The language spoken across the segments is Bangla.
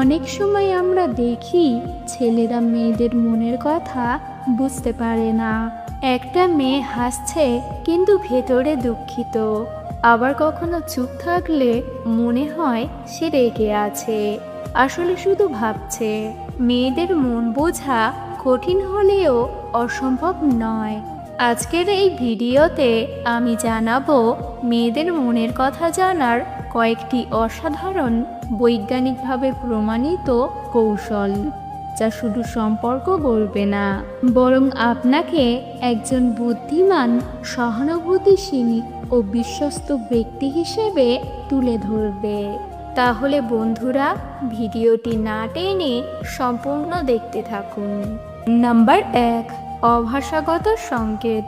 অনেক সময় আমরা দেখি ছেলেরা মেয়েদের মনের কথা বুঝতে পারে না। একটা মেয়ে হাসছে কিন্তু ভেতরে দুঃখিত। আবার কখনো চুপ থাকলে মনে হয় সে রেগে আছে। আসলে শুধু ভাবছে, মেয়েদের মন বোঝা কঠিন হলেও অসম্ভব নয়। আজকের এই ভিডিওতে আমি জানাব, মেয়েদের মনের কথা জানার কয়েকটি অসাধারণ বৈজ্ঞানিকভাবে প্রমাণিত কৌশল, যা শুধু সম্পর্ক গড়বে না, বরং আপনাকে একজন বুদ্ধিমান, সহানুভূতিশীল ও বিশ্বস্ত ব্যক্তি হিসেবে তুলে ধরবে। তাহলে বন্ধুরা, ভিডিওটি না টেনে সম্পূর্ণ দেখতে থাকুন। নাম্বার এক, অভাষাগত সংকেত।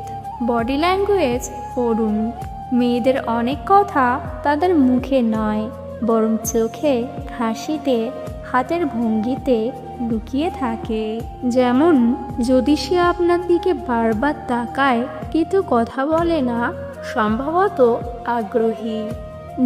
বডি ল্যাঙ্গুয়েজ পড়ুন। মেয়েদের অনেক কথা তাদের মুখে নয়, বরং চোখে, হাসিতে, হাতের ভঙ্গিতে লুকিয়ে থাকে। যেমন, যদি সে আপনার দিকে বারবার তাকায় কিন্তু কথা বলে না, সম্ভবত আগ্রহী।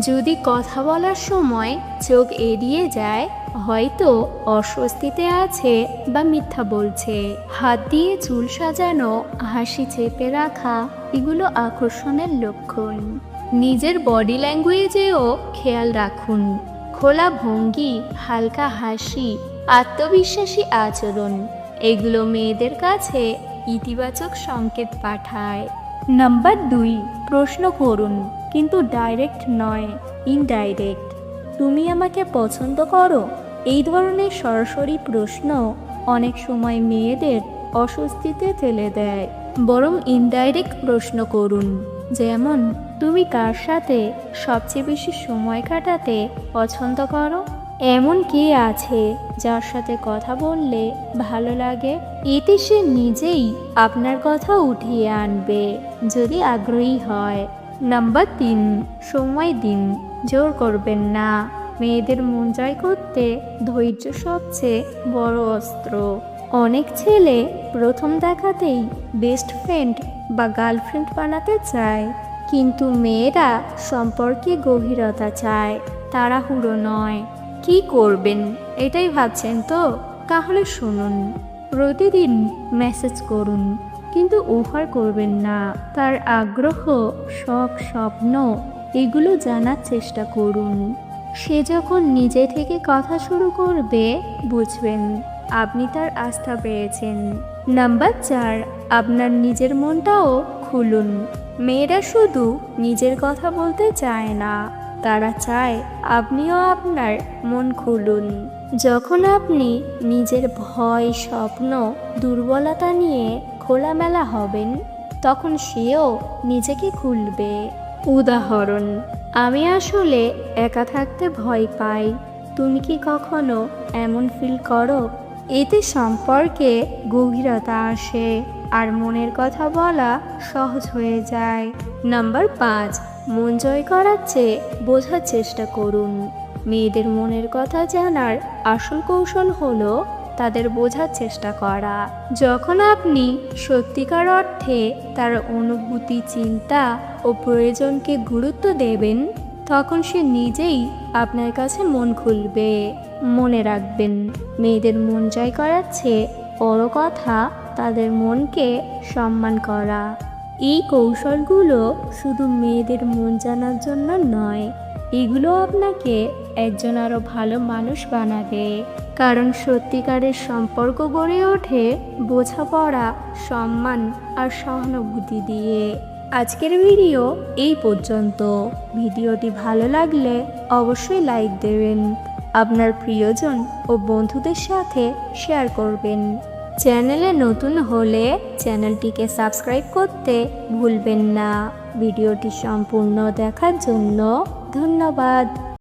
যদি কথা বলার সময় চোখ এড়িয়ে যায় হয়তো অস্বস্তিতে আছে বা মিথ্যা বলছে। হাত দিয়ে চুল সাজানো, হাসি চেপে রাখা, এগুলো আকর্ষণের লক্ষণ। নিজের বডি ল্যাঙ্গুয়েজেও খেয়াল রাখুন। খোলা ভঙ্গি, হালকা হাসি, আত্মবিশ্বাসী আচরণ, এগুলো মেয়েদের কাছে ইতিবাচক সংকেত পাঠায়। নাম্বার দুই, প্রশ্ন করুন, কিন্তু ডাইরেক্ট নয় ইনডাইরেক্ট তুমি আমাকে পছন্দ করো? এই ধরনের সরাসরি প্রশ্ন অনেক সময় মেয়েদের অস্বস্তিতে ফেলে দেয়। বরং ইনডাইরেক্ট প্রশ্ন করুন, যেমন, তুমি কার সাথে সবচেয়ে বেশি সময় কাটাতে পছন্দ করো? এমন কে আছে যার সাথে কথা বললে ভালো লাগে? এতে সে নিজেই আপনার কথা উঠিয়ে আনবে, যদি আগ্রহী হয়। নাম্বার তিন, সময় দিন, জোর করবেন না। মেয়েদের মন জয় করতে ধৈর্য সবচেয়ে বড় অস্ত্র। অনেক ছেলে প্রথম দেখাতেই বেস্ট ফ্রেন্ড বা গার্লফ্রেন্ড বানাতে চায়, কিন্তু মেয়েরা সম্পর্কে গভীরতা চায়, তাড়াহুড়ো নয়। কি করবেন? এটাই ভাবছেন তো? তাহলে শুনুন, প্রতিদিন মেসেজ করুন, কিন্তু ওভার করবেন না। তার আগ্রহ, শখ, স্বপ্ন, এগুলো জানার চেষ্টা করুন। সে যখন নিজে থেকে কথা শুরু করবে, বুঝবেন আপনি তার আস্থা পেয়েছেন। নাম্বার চার, আপনার নিজের মনটাও খুলুন। মেয়েরা শুধু নিজের কথা বলতে চায় না, তারা চায় আপনিও আপনার মন খুলুন। যখন আপনি নিজের ভয়, স্বপ্ন, দুর্বলতা নিয়ে খোলামেলা হবেন, তখন সেও নিজেকে খুলবে। উদাহরণ, আমি আসলে একা থাকতে ভয় পাই। তুমি কি কখনো এমন ফিল করো? এতে সম্পর্কে গভীরতা আসে আর মনের কথা বলা সহজ হয়ে যায়। নাম্বার পাঁচ, মন জয় করার চেয়ে বোঝার চেষ্টা করুন। মেয়েদের মনের কথা জানার আসল কৌশল হলো তাদের বোঝার চেষ্টা করা। যখন আপনি সত্যিকার অর্থে তার অনুভূতি, চিন্তা ও প্রয়োজনকে গুরুত্ব দেবেন, তখন সে নিজেই আপনার কাছে মন খুলবে, মনে রাখবেন। মেয়েদের মন জয় করার চেয়ে বড় কথা, তাদের মনকে সম্মান করা। এই কৌশলগুলো শুধু মেয়েদের মন জানার জন্য নয়, এগুলো আপনাকে একজন আরও ভালো মানুষ বানাবে। কারণ সত্যিকারের সম্পর্ক গড়ে ওঠে বোঝাপড়া, সম্মান আর সহানুভূতি দিয়ে। আজকের ভিডিও এই পর্যন্ত। ভিডিওটি ভালো লাগলে অবশ্যই লাইক দেবেন, আপনার প্রিয়জন ও বন্ধুদের সাথে শেয়ার করবেন। চ্যানেলে নতুন হলে চ্যানেলটিকে সাবস্ক্রাইব করতে ভুলবেন না। ভিডিওটি সম্পূর্ণ দেখার জন্য ধন্যবাদ।